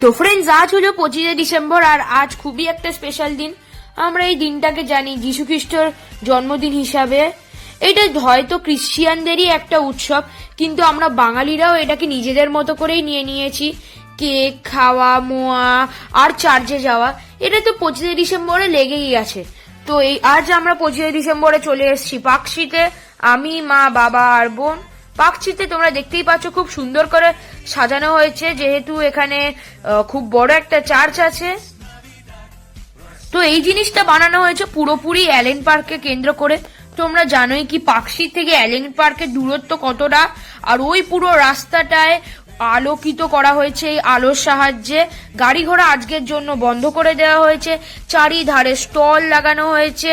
তো ফ্রেন্ডস আজ হলো পঁচিশে ডিসেম্বর আর আজ খুবই একটা স্পেশাল দিন। আমরা এই দিনটাকে জানি যীশু খ্রিস্টর জন্মদিন হিসাবে। এটা হয়তো ক্রিশ্চিয়ানদেরই একটা উৎসব, কিন্তু আমরা বাঙালিরাও এটাকে নিজেদের মতো করেই নিয়ে নিয়েছি। কেক, খাওয়া, মোয়া, আর চার্চে যাওয়া, এটা তো পঁচিশে ডিসেম্বরে লেগেই আছে। তো এই, আজ আমরা পঁচিশে ডিসেম্বরে চলে এসেছি পাকশিতে আমি, মা, বাবা আর বোন। পাকচিতে তোমরা দেখতেই পাচ্ছ খুব সুন্দর করে সাজানো হয়েছে, যেহেতু এখানে খুব বড় একটা চার্চ আছে। তো এই জিনিসটা বানানো হয়েছে পুরোপুরি অ্যালেন পার্ককে কেন্দ্র করে। তোমরা জানোই কি পাকশি থেকে অ্যালেন পার্কের দূরত্ব কতটা, আর ওই পুরো রাস্তাটায় আলোকিত করা হয়েছে। এই আলোর সাহায্যে গাড়ি ঘোড়া আজকের জন্য বন্ধ করে দেওয়া হয়েছে। চারিধারে স্টল লাগানো হয়েছে।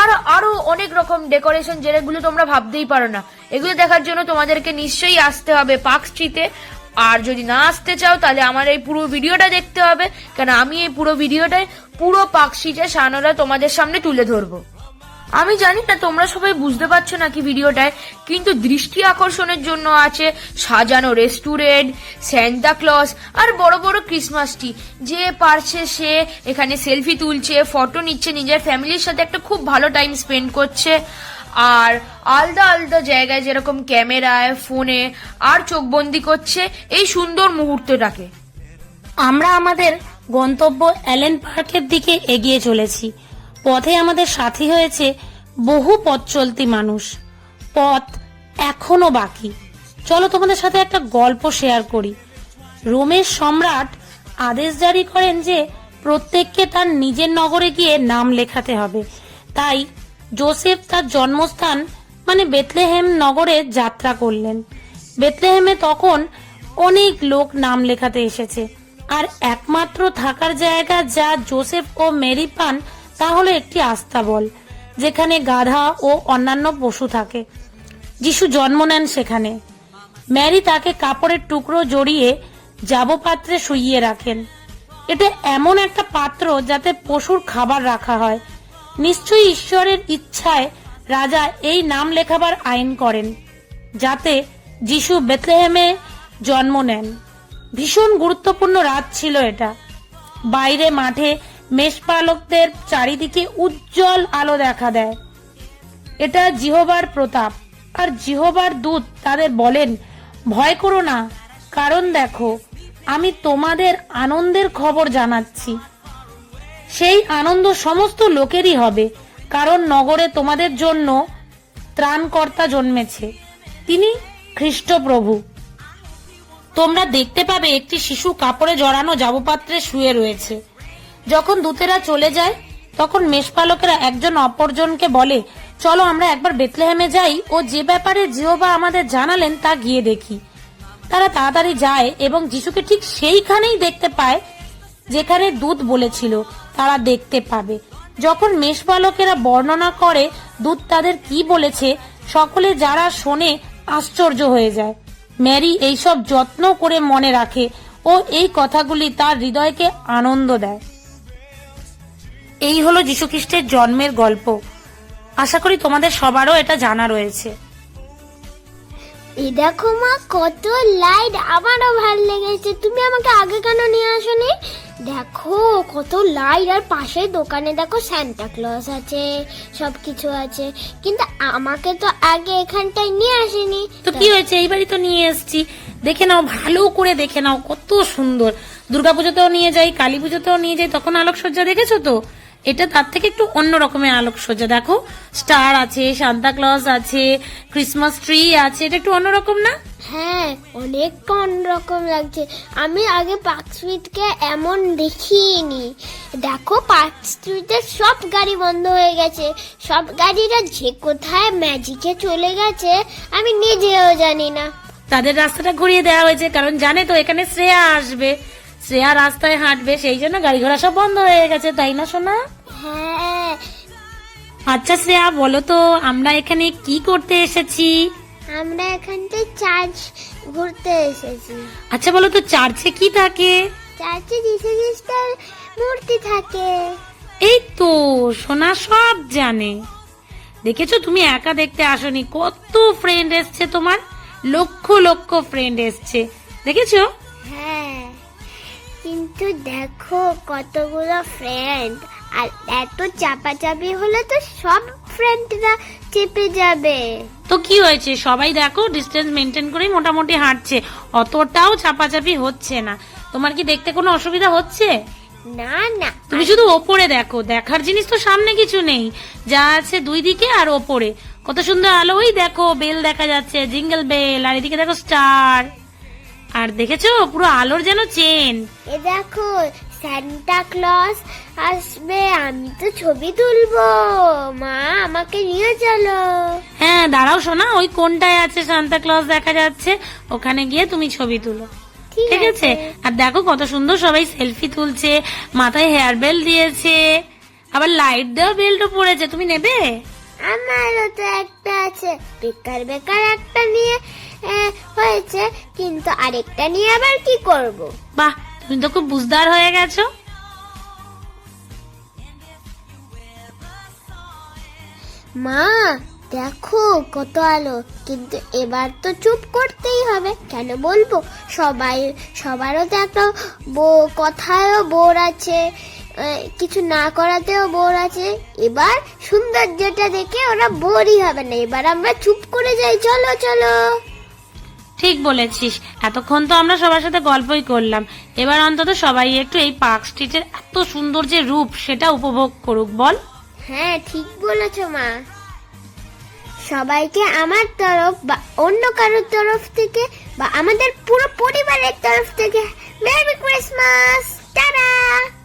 আর আরও অনেক রকম ডেকোরেশন যেগুলো তোমরা ভাবতেই পারো না। এগুলো দেখার জন্য তোমাদেরকে নিশ্চয়ই আসতে হবে পার্ক স্ট্রিটে। আর যদি না আসতে চাও, তাহলে আমার এই পুরো ভিডিওটা দেখতে হবে। কেন আমি এই পুরো ভিডিওটাই পুরো পাকশিটে সানোরা তোমাদের সামনে তুলে ধরবো। আমি জানি না, তোমরা সবাই বুঝতে পারছ নাকি ভিডিওটায়, কিন্তু দৃষ্টি আকর্ষণের জন্য আছে সাজানো রেস্টুরেন্ট স্যান্টা ক্লস আর বড় বড় ক্রিসমাস ট্রি যে পারছে সে এখানে সেলফি তুলছে ফটো নিচ্ছে, নিজের ফ্যামিলির সাথে একটা খুব ভালো টাইম স্পেন্ড করছে। আর আলাদা আলাদা জায়গায় যেরকম ক্যামেরায়, ফোনে আর চোখবন্দি করছে এই সুন্দর মুহূর্তটাকে। আমরা আমাদের গন্তব্য অ্যালেন পার্কের দিকে এগিয়ে চলেছি। পথে আমাদের সাথী হয়েছে বহু পথ চলতি মানুষ। পথ এখনও বাকি। চলো তোমাদের সাথে একটা গল্প শেয়ার করি। রোমের সম্রাট আদেশ জারি করেন যে প্রত্যেককে তার নিজের নগরে গিয়ে নাম লেখাতে হবে। তাই জোসেফ তার জন্মস্থান মানে বেতলেহেম নগরে যাত্রা করলেন। বেতলেহেমে তখন অনেক লোক নাম লেখাতে এসেছে। আর একমাত্র থাকার জায়গা যা জোসেফ ও মেরি পান তা হলো একটি আস্তাবল যেখানে গাধা ও অন্যান্য পশু থাকে। যিশু জন্ম নেন সেখানে। ম্যারি তাকে কাপড়ের টুকরো জড়িয়ে যাব পাত্রে শুইয়ে রাখেন। এটা এমন একটা পাত্র যাতে পশুর খাবার রাখা হয়। নিশ্চয়ই ঈশ্বরের ইচ্ছায় রাজা এই নাম লেখাবার আইন করেন, যাতে যিশু বেতলেহেমে জন্ম নেন। ভীষণ গুরুত্বপূর্ণ রাত ছিল এটা। বাইরে মাঠে মেষপালকদের চারিদিকে উজ্জ্বল আলো দেখা দেয়। এটা জিহবার প্রতাপ। আর জিহবার দূত তাদের বলেন, ভয় করো না, কারণ দেখো, আমি তোমাদের আনন্দের খবর জানাচ্ছি। সেই আনন্দ সমস্ত লোকেরই হবে, কারণ নগরে তোমাদের জন্য ত্রাণকর্তা জন্মেছে। তিনি খ্রিস্টপ্রভু। তোমরা দেখতে পাবে একটি শিশু কাপড়ে জড়ানো জাবপাত্রে শুয়ে রয়েছে। যখন দূতেরা চলে যায়, তখন মেষপালকেরা একজন অপরজনকে বলে, চলো আমরা একবার বেতলেহেমে যাই ও যে ব্যাপারে জিওবা আমাদের জানালেন তা গিয়ে দেখি। তারা তাড়াতাড়ি যায় এবং যিশুকে ঠিক সেইখানেই দেখতে পায়, যেখানে দূত বলেছিল, তারা দেখতে পাবে। যখন মেষপালকেরা বর্ণনা করে দূত তাদের কি বলেছে, সকলে যারা শোনে আশ্চর্য হয়ে যায়। ম্যারি এইসব যত্ন করে মনে রাখে ও এই কথাগুলি তার হৃদয়কে আনন্দ দেয়। এই হলো যীশুখ্রিস্টের জন্মের গল্প। আশা করি তোমাদের সবারও এটা জানা রয়েছে। এই দেখো মা কত লাইট আমারও ভালো লেগেছে। তুমি আমাকে আগে কেন নিয়ে আসোনি? দেখো কত লাইট আর পাশের দোকানে দেখো স্যান্টা ক্লজ আছে সব কিছু আছে। কিন্তু আমাকে তো আগে এখানটায় নিয়ে আসেনি। তো কি হয়েছে? এইবারই তো নিয়ে এসেছি। দেখে নাও ভালো করে দেখে নাও কত সুন্দর। দুর্গাপুজোতেও নিয়ে যাই কালী পুজোতেও নিয়ে যাই তখন আলোকসজ্জা দেখেছ তো? এটা তার থেকে একটু অন্য রকমের আলোক আলোকসজ্জা। দেখো স্টার আছে সান্তা ক্লজ আছে ক্রিসমাস ট্রি আছে এটা একটু অন্যরকম না? হ্যাঁ অনেকটা অন্যরকম লাগছে। আমি আগে পার্ক স্ট্রিটকে এমন দেখিনি। দেখো পার্ক স্ট্রিটে সব গাড়ি বন্ধ হয়ে গেছে। সব গাড়িরা যে কোথায় ম্যাজিকে চলে গেছে আমি নিজেও জানি না। তাদের রাস্তাটা ঘুরিয়ে দেওয়া হয়েছে কারণ জানে তো এখানে শ্রেয়া আসবে। শ্রেয়া রাস্তায় হাঁটবে সেই জন্য গাড়ি ঘোড়া সব বন্ধ হয়ে গেছে তাই না সোনা? হ্যাঁ। আচ্ছা শ্রেয়া বলো তো আমরা এখানে কি করতে এসেছি? আমরা এখানটায় চার্চ ঘুরতে এসেছি। আচ্ছা বলো তো চার্চে কি থাকে? চার্চে যিশু খ্রিস্টের মূর্তি থাকে। এই তো সোনা সব জানে। দেখেছ তুমি একা দেখতে আসনি কত ফ্রেন্ড এসছে তোমার লক্ষ লক্ষ ফ্রেন্ড এসছে। দেখেছ? হ্যাঁ কিন্তু দেখো কতগুলো ফ্রেন্ড আর এত চাপাচাপি হলে তো সব ফ্রেন্ডরা চেপে যাবে। তো কি হয়েছে? সবাই দেখো ডিস্টেন্স মেনটেন করেই মোটামুটি হাঁটছে। অতটাও চাপাচাপি হচ্ছে না। তোমার কি দেখতে কোনো অসুবিধা হচ্ছে? না না তুমি শুধু ওপরে দেখো। দেখার জিনিস তো সামনে কিছু নেই। যা আছে দুই দিকে আর ওপরে। কত সুন্দর আলো ওই দেখো বেল দেখা যাচ্ছে জিঙ্গল বেল আর এদিকে দেখো স্টার আর দেখেছ? পুরো আলোর যেন চেন এ দেখো সান্টা ক্লজ আসবে আমি তো ছবি তুলবো। মা আমাকে নিয়ে চলো। হ্যাঁ দাঁড়াও শোনা ওই কোনটায় আছে সান্তা ক্লজ দেখা যাচ্ছে? ওখানে গিয়ে তুমি ছবি তুলো। ঠিক আছে? আর দেখো কত সুন্দর সবাই সেলফি তুলছে মাথায় হেয়ার বেল দিয়েছে আবার লাইট দেওয়া বেল্টও পড়েছে তুমি নেবে? আমারও তো একটা আছে বেকার বেকার একটা নিয়ে হয়েছে কিন্তু আরেকটা নিয়ে আবার কি করব? বাহ তুমি তো খুব বুঝদার হয়ে গেছো। মা, দেখো কত আলো, কিন্তু এবার তো চুপ করতেই হবে। কেন বলব? সবাই, সবারও তো একটা বো- কথায়ও বোর আছে কিছু না করাতেও বোর আছে। এবার সৌন্দর্যটা দেখে ওরা বোরই হবে না। এবার আমরা চুপ করে যাই। চলো চলো। বলেছিস। এতক্ষণ তো আমরা সবার সাথে গল্পই করলাম। এবার অন্তত সবাই একটু এই পার্ক স্ট্রিটের এত সুন্দর যে রূপ, সেটা উপভোগ করুক, বল। হ্যাঁ ঠিক বলেছ, মা। সবাইকে আমার তরফ বা অন্য কারোর তরফ থেকে বা আমাদের পুরো পরিবারের তরফ থেকে, মেরি ক্রিসমাস, টাটা!